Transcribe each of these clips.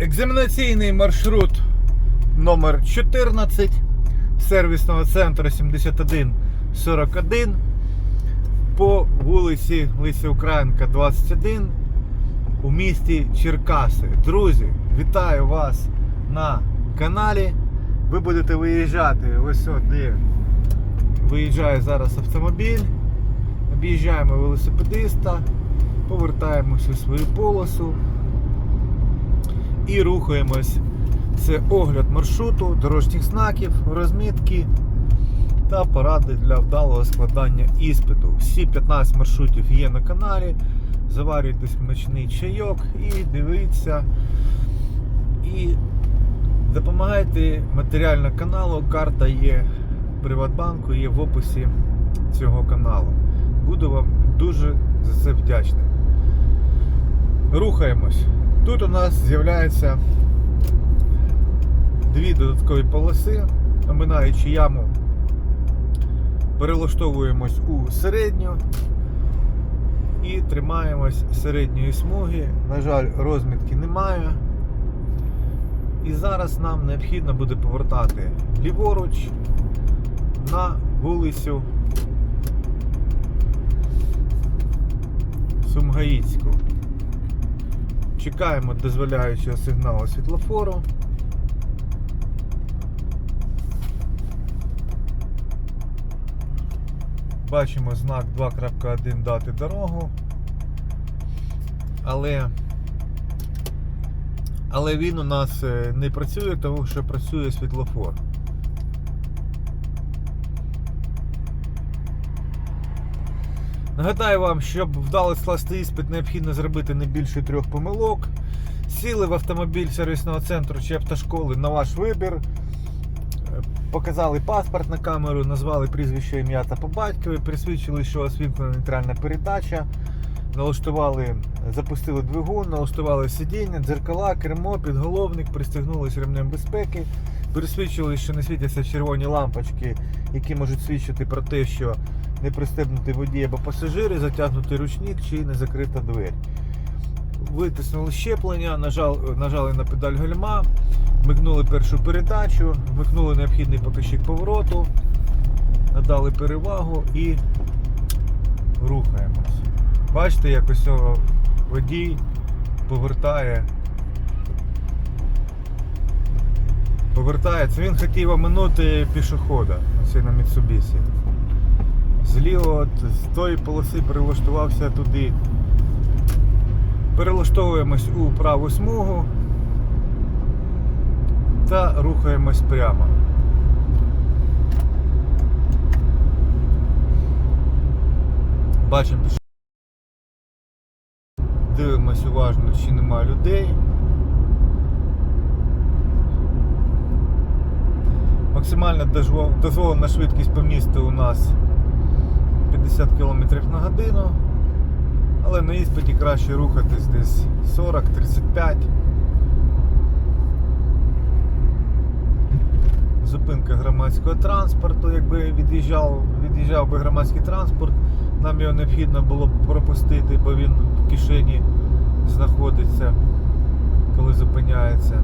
Екзаменаційний маршрут номер 14 сервісного центру 7141 по вулиці Лисі Українка 21 у місті Черкаси. Друзі, вітаю вас на каналі. Ви будете виїжджати ось сюди. Виїжджає зараз автомобіль. Об'їжджаємо велосипедиста, повертаємося у свою полосу і рухаємось. Це огляд маршруту, дорожніх знаків, розмітки та поради для вдалого складання іспиту. Всі 15 маршрутів є на каналі. Заварюйте смачний чайок і дивіться. І допомагайте матеріально каналу. Карта є Приватбанку, є в описі цього каналу. Буду вам дуже за це вдячний. Рухаємось. Тут у нас з'являються дві додаткові полоси, оминаючи яму, перелаштовуємось у середню і тримаємось середньої смуги. На жаль, розмітки немає. І зараз нам необхідно буде повертати ліворуч на вулицю Сумгаїцьку. Чекаємо дозволяючого сигналу світлофору. Бачимо знак 2.1 дати дорогу. Але але він у нас е, не працює, тому що працює світлофор. Нагадаю вам, щоб вдало скласти іспит, необхідно зробити не більше трьох помилок. Сіли в автомобіль сервісного центру чи автошколи на ваш вибір. Показали паспорт на камеру, назвали прізвище ім'я та по батькові, присвідчили, що освітлена нейтральна передача, налаштували, запустили двигун, налаштували сидіння, дзеркала, кермо, підголовник, пристегнулись ремнем безпеки, присвідчили, що не світяться червоні лампочки, які можуть свідчити про те, що не пристебнутий водій або пасажири, затягнутий ручник чи не закрита двері. Витиснули щеплення, нажали, нажали на педаль гальма, вмикнули першу передачу, вмикнули необхідний покажчик повороту, надали перевагу і рухаємось. Бачите, як ось водій повертає. Повертається. Він хотів оминути пішохода, оце на Mitsubishi. Зліво з тої полоси перелаштувався туди. Перелаштовуємось у праву смугу та рухаємось прямо. Бачимо Дивимось уважно, чи немає людей. Максимальна дозволена швидкість по місту у нас 50 км на годину. Але на іспиті краще рухатись десь 40-35. Зупинка громадського транспорту. Якби від'їжджав, від'їжджав би громадський транспорт, нам його необхідно було б пропустити, бо він в кишені знаходиться, коли зупиняється.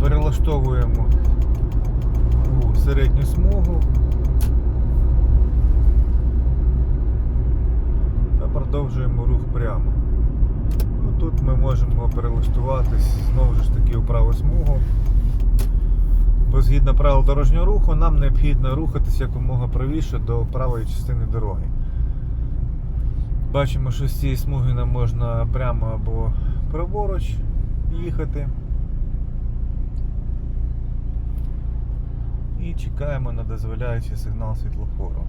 Перелаштовуємо середню смугу. та продовжуємо рух прямо. Ну, тут ми можемо перелаштуватись знову ж таки у праву смугу. Бо згідно правил дорожнього руху нам необхідно рухатися якомога правіше до правої частини дороги. Бачимо, що з цієї смуги нам можна прямо або праворуч їхати. І чекаємо на дозволяючий сигнал світлофору.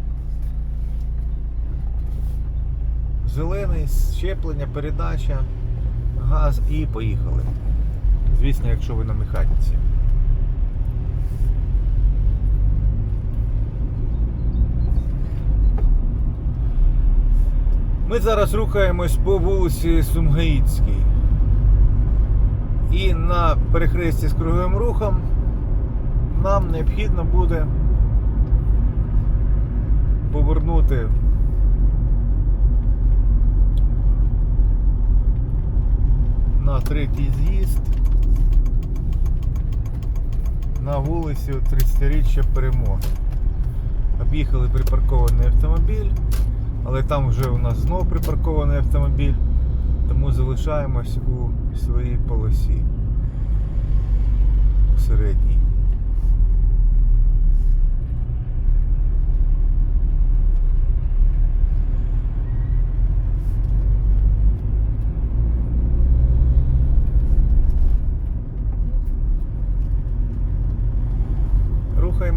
Зелений, щеплення, передача, газ і поїхали. Звісно, якщо ви на механіці. Ми зараз рухаємось по вулиці Сумгаїцькій. І на перехресті з круговим рухом нам необхідно буде повернути на третій з'їзд на вулиці 30-річчя перемоги. Об'їхали припаркований автомобіль, але там вже у нас знов припаркований автомобіль, тому залишаємось у своїй полосі середній.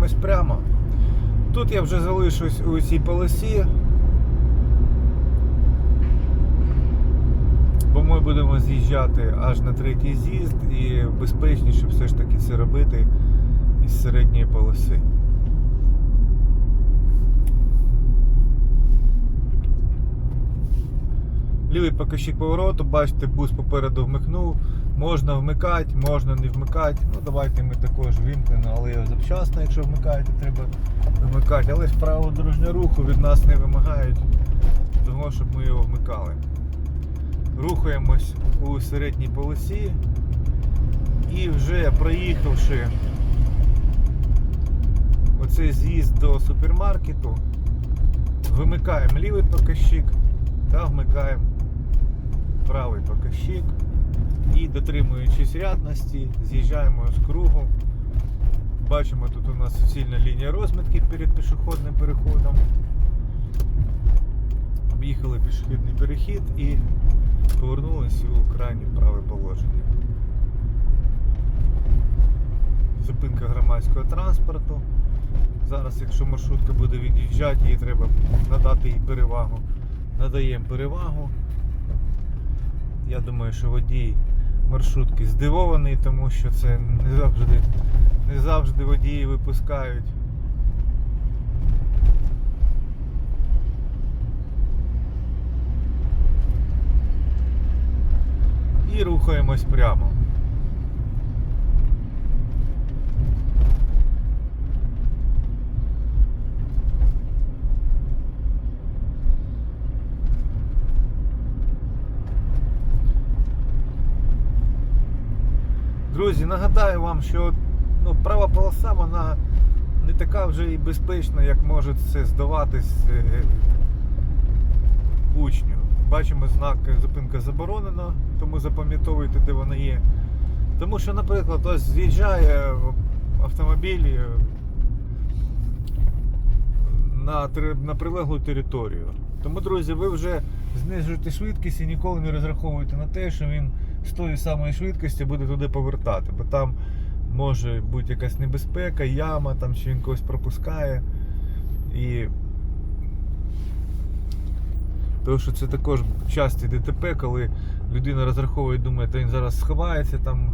Рухаємось прямо. Тут я вже залишусь у цій полосі. Бо ми будемо з'їжджати аж на третій з'їзд і безпечніше все ж таки це робити із середньої полоси. Лівий покажчик повороту, бачите, бус попереду вмикнув. Можна вмикати, можна не вмикати. Ну давайте ми також вимкнемо, але його завчасно, якщо вмикаєте, треба вмикати. Але з правил дорожнього руху від нас не вимагають того, щоб ми його вмикали. Рухаємось у середній полосі і вже проїхавши оцей з'їзд до супермаркету, вимикаємо лівий показчик та вмикаємо правий показчик і дотримуючись рядності, з'їжджаємо з кругу. Бачимо, тут у нас суцільна лінія розмітки перед пішохідним переходом. Об'їхали пішохідний перехід і повернулися у крайнє праве положення. Зупинка громадського транспорту. Зараз, якщо маршрутка буде від'їжджати, їй треба надати їй перевагу. Надаємо перевагу. Я думаю, що водій маршрутки здивований, тому що це не завжди, не завжди водії випускають. І рухаємось прямо. Друзі, нагадаю вам, що ну, права полоса вона не така вже і безпечна, як може це здаватись е, учню. Бачимо знак зупинка заборонена, тому запам'ятовуйте, де вона є. Тому що, наприклад, ось з'їжджає автомобіль е, на, на прилеглу територію. Тому, друзі, ви вже знижуєте швидкість і ніколи не розраховуєте на те, що він з тої самої швидкості буде туди повертати, бо там може бути якась небезпека, яма, там, чи він когось пропускає. І тому що це також часті ДТП, коли людина розраховує, думає, та він зараз сховається там,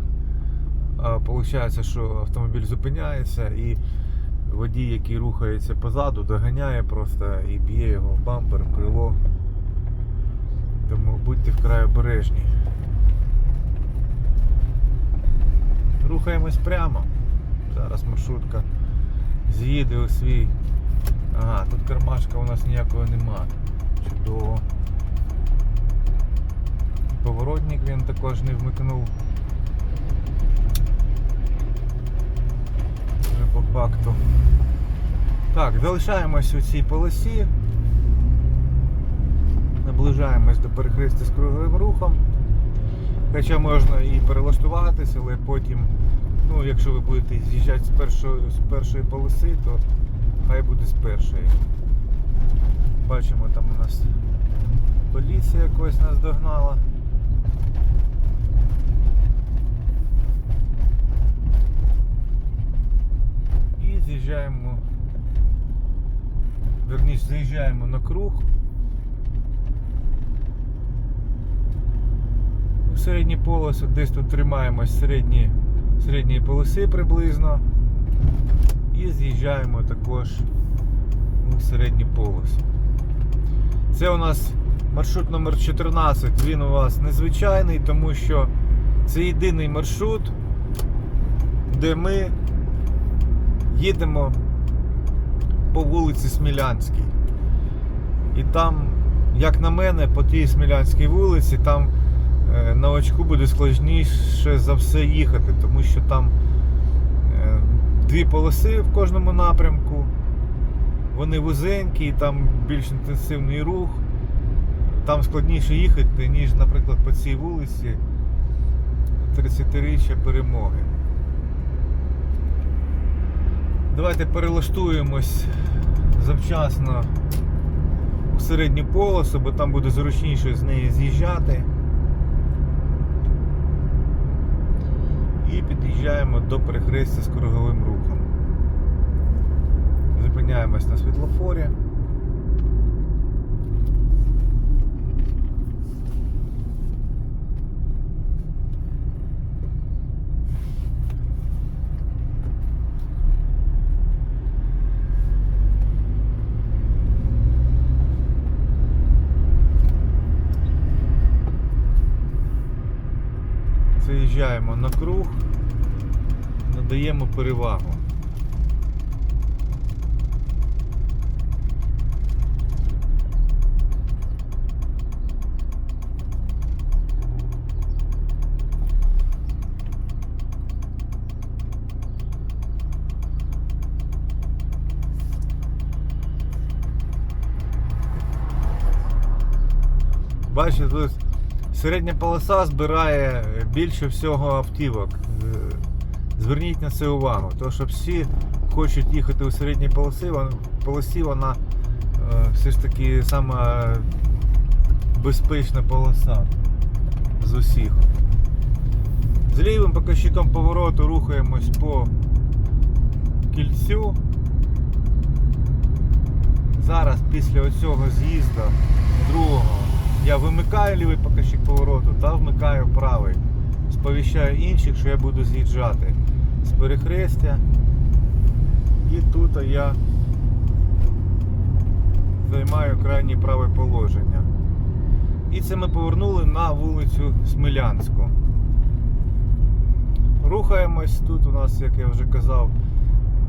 а виходить, що автомобіль зупиняється і водій, який рухається позаду, доганяє просто і б'є його в бампер, в крило. Тому будьте вкрай обережні. Рухаємось прямо. Зараз маршрутка з'їде у свій. Ага, тут кармашка у нас ніякого нема. Чудово. Поворотник він також не вмикнув. Вже по факту. Так, залишаємось у цій полосі. Наближаємось до перехрестя з круговим рухом. Хоча можна і перелаштуватися, але потім, ну, якщо ви будете з'їжджати з першої, з першої полоси, то хай буде з першої. Бачимо, там у нас поліція якось нас догнала. І з'їжджаємо, верніше заїжджаємо на круг. У середній полоси десь тут тримаємось середні, середньої полоси приблизно. І з'їжджаємо також у середні полоси. Це у нас маршрут номер 14 він у вас незвичайний, тому що це єдиний маршрут, де ми їдемо по вулиці Смілянській. І там, як на мене, по тій Смілянській вулиці, там на очку буде складніше за все їхати, тому що там е, дві полоси в кожному напрямку. Вони вузенькі, там більш інтенсивний рух. Там складніше їхати, ніж, наприклад, по цій вулиці 30-річчя перемоги. Давайте перелаштуємось завчасно у середню полосу, бо там буде зручніше з неї з'їжджати. І під'їжджаємо до перехрестя з круговим рухом. Зупиняємось на світлофорі. Заїжджаємо на круг, надаємо перевагу. Бачите, тут середня полоса збирає більше всього автівок. Зверніть на це увагу. Тому що всі хочуть їхати у середній полосі, полосі вона е, все ж таки сама безпечна полоса з усіх. З лівим показчиком повороту рухаємось по кільцю. Зараз після оцього з'їзду другого я вимикаю лівий показчик повороту та вмикаю правий. Сповіщаю інших, що я буду з'їжджати перехрестя. І тут я займаю крайнє праве положення. І це ми повернули на вулицю Смілянську. Рухаємось. Тут у нас, як я вже казав,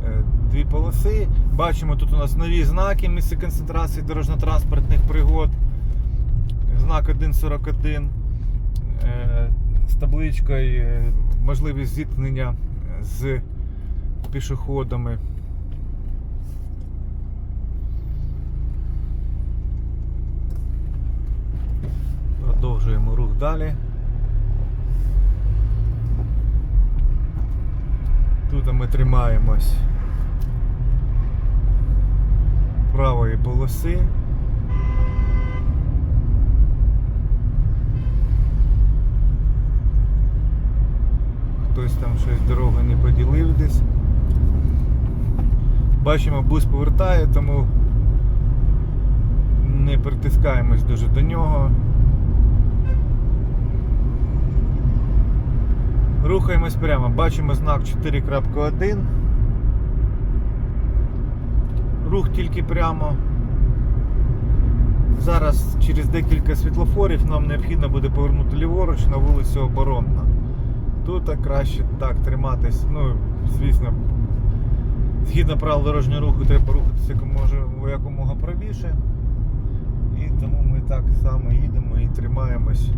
е, дві полоси. Бачимо, тут у нас нові знаки місце концентрації дорожньо-транспортних пригод. Знак 1.41 е, з табличкою е, можливість зіткнення з пішоходами. Продовжуємо рух далі. Тут ми тримаємось правої полоси. Хтось там щось дорогу не поділив десь. Бачимо, бус повертає, тому не притискаємось дуже до нього. Рухаємось прямо, бачимо знак 4.1. Рух тільки прямо. Зараз через декілька світлофорів нам необхідно буде повернути ліворуч на вулицю Оборонна. Тут краще так триматись, ну, звісно, згідно правил дорожнього руху треба рухатися якомога, якомога правіше. І тому ми так само їдемо і тримаємось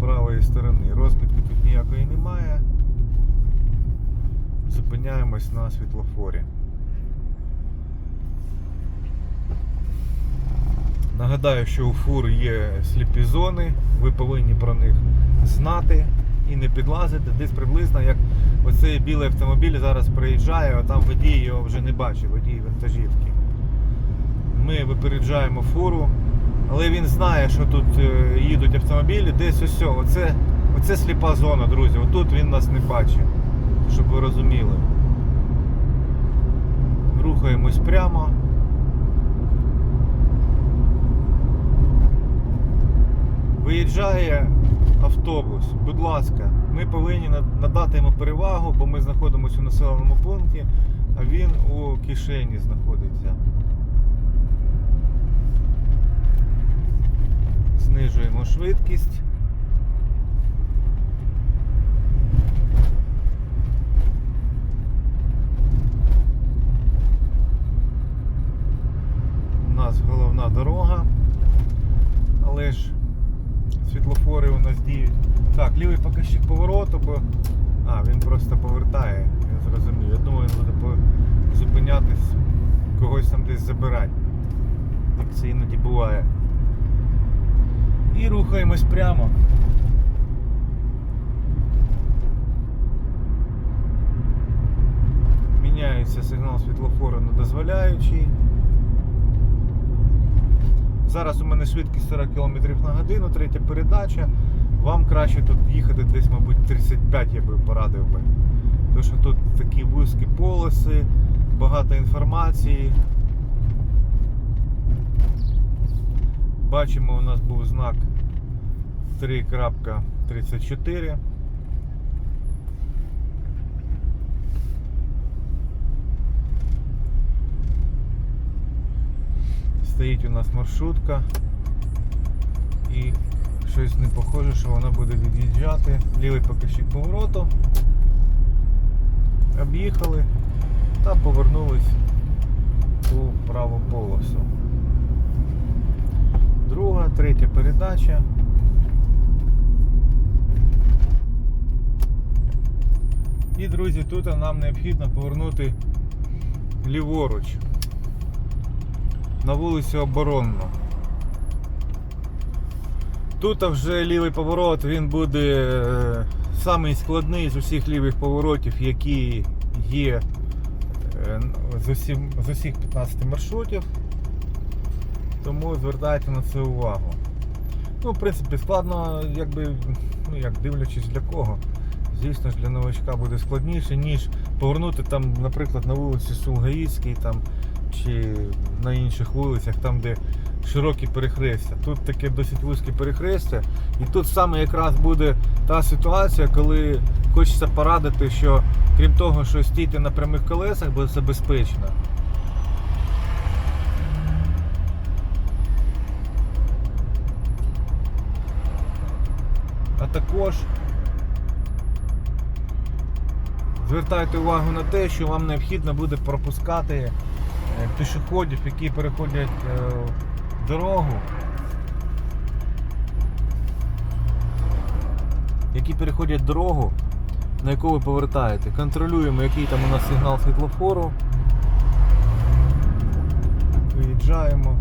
правої сторони. Розмітки тут ніякої немає. Зупиняємось на світлофорі. Нагадаю, що у фур є сліпі зони, ви повинні про них знати і не підлазити. Десь приблизно як оцей білий автомобіль зараз приїжджає, а там водій його вже не бачить, водій вантажівки. Ми випереджаємо фуру, але він знає, що тут е, їдуть автомобілі, десь ось. Оце, оце сліпа зона, друзі. Отут він нас не бачить, щоб ви розуміли. Рухаємось прямо. Виїжджає автобус, будь ласка, ми повинні надати йому перевагу, бо ми знаходимося у населеному пункті, а він у кишені знаходиться. Знижуємо швидкість. У нас головна дорога, але ж світлофори у нас діють. Так, лівий показчик повороту, бо. А, він просто повертає, я зрозумів. Я думаю, він буде зупинятись, когось там десь забирати. Як це іноді буває. І рухаємось прямо. Міняється сигнал світлофору на дозволяючий. Зараз у мене швидкість 40 км на годину, третя передача. Вам краще тут їхати десь, мабуть, 35 я би порадив би. Тому що тут такі вузькі полоси, багато інформації. Бачимо, у нас був знак 3.34. Стоїть у нас маршрутка і щось не похоже, що вона буде від'їжджати. Лівий покажчик повороту. Об'їхали та повернулись у праву полосу. Друга, третя передача. І, друзі, тут нам необхідно повернути ліворуч на вулицю Оборонну. Тут вже лівий поворот, він буде е, самий складний з усіх лівих поворотів, які є е, з, усім, з усіх 15 маршрутів. Тому звертайте на це увагу. Ну, в принципі, складно, якби, ну як дивлячись для кого. Звісно ж, для новачка буде складніше, ніж повернути там, наприклад, на вулиці Сулгаїцькій там, чи на інших вулицях, там, де широкі перехрестя. Тут таке досить вузьке перехрестя. І тут саме якраз буде та ситуація, коли хочеться порадити, що крім того, що стійте на прямих колесах, бо це безпечно. А також звертайте увагу на те, що вам необхідно буде пропускати пішоходів, які переходять е, дорогу. Які переходять дорогу, на яку ви повертаєте. Контролюємо, який там у нас сигнал світлофору. Виїжджаємо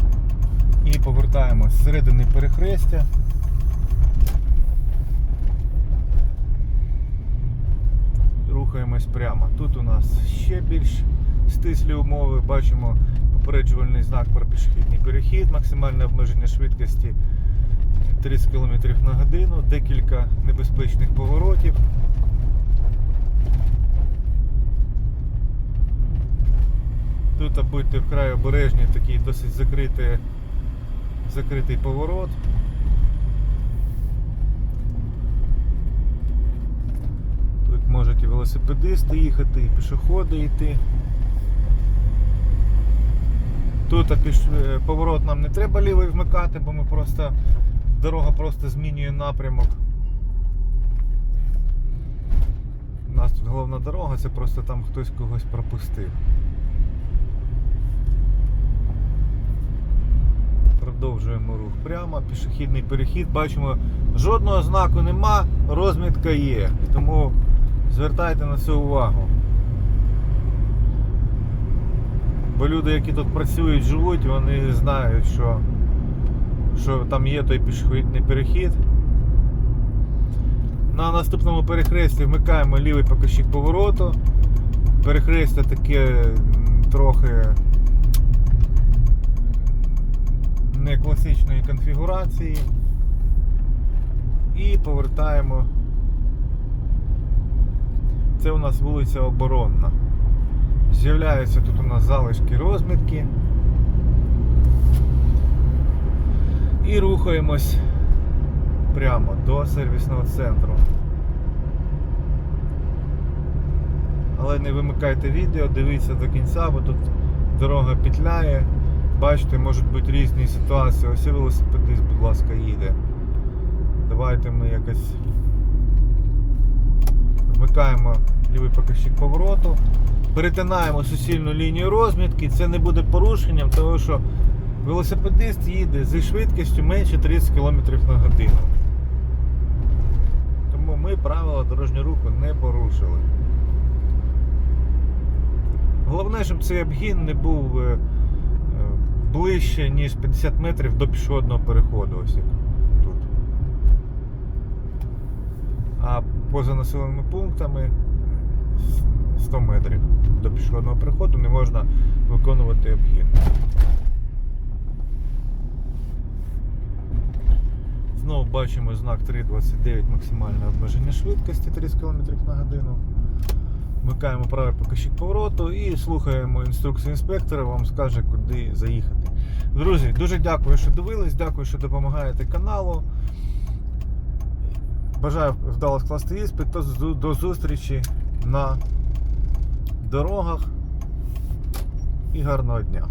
і повертаємо з середини перехрестя. Рухаємось прямо. Тут у нас ще більш стислі умови. Бачимо попереджувальний знак про пішохідний перехід, максимальне обмеження швидкості 30 км на годину, декілька небезпечних поворотів. Тут будьте вкрай обережні, такий досить закритий, закритий поворот. Тут можуть і велосипедисти їхати, і пішоходи йти. Тут е, поворот нам не треба лівий вмикати, бо ми просто дорога просто змінює напрямок. У нас тут головна дорога, це просто там хтось когось пропустив. Продовжуємо рух прямо, пішохідний перехід. Бачимо, жодного знаку нема, розмітка є. Тому звертайте на це увагу. Бо люди, які тут працюють, живуть, вони знають, що, що там є той пішохідний перехід. На наступному перехресті вмикаємо лівий покажчик повороту. Перехрестя таке трохи не класичної конфігурації. І повертаємо. Це у нас вулиця Оборонна. З'являються тут у нас залишки розмітки. І рухаємось прямо до сервісного центру. Але не вимикайте відео, дивіться до кінця, бо тут дорога петляє. Бачите, можуть бути різні ситуації. Ось і велосипедист, будь ласка, їде. Давайте ми якось вмикаємо лівий покажчик повороту. Перетинаємо суцільну лінію розмітки, це не буде порушенням, тому що велосипедист їде зі швидкістю менше 30 км на годину. Тому ми правила дорожнього руху не порушили. Головне, щоб цей обгін не був е, е, ближче, ніж 50 метрів до пішохідного переходу. Ось як тут. А поза населеними пунктами е, 100 метрів до пішохідного переходу не можна виконувати обгін. Знову бачимо знак 3.29 максимальне обмеження швидкості 30 км на годину. Вмикаємо правий покажчик повороту і слухаємо інструкцію інспектора, вам скаже, куди заїхати. Друзі, дуже дякую, що дивились, дякую, що допомагаєте каналу. Бажаю вдало скласти іспит. До зустрічі на дорогах і гарного дня.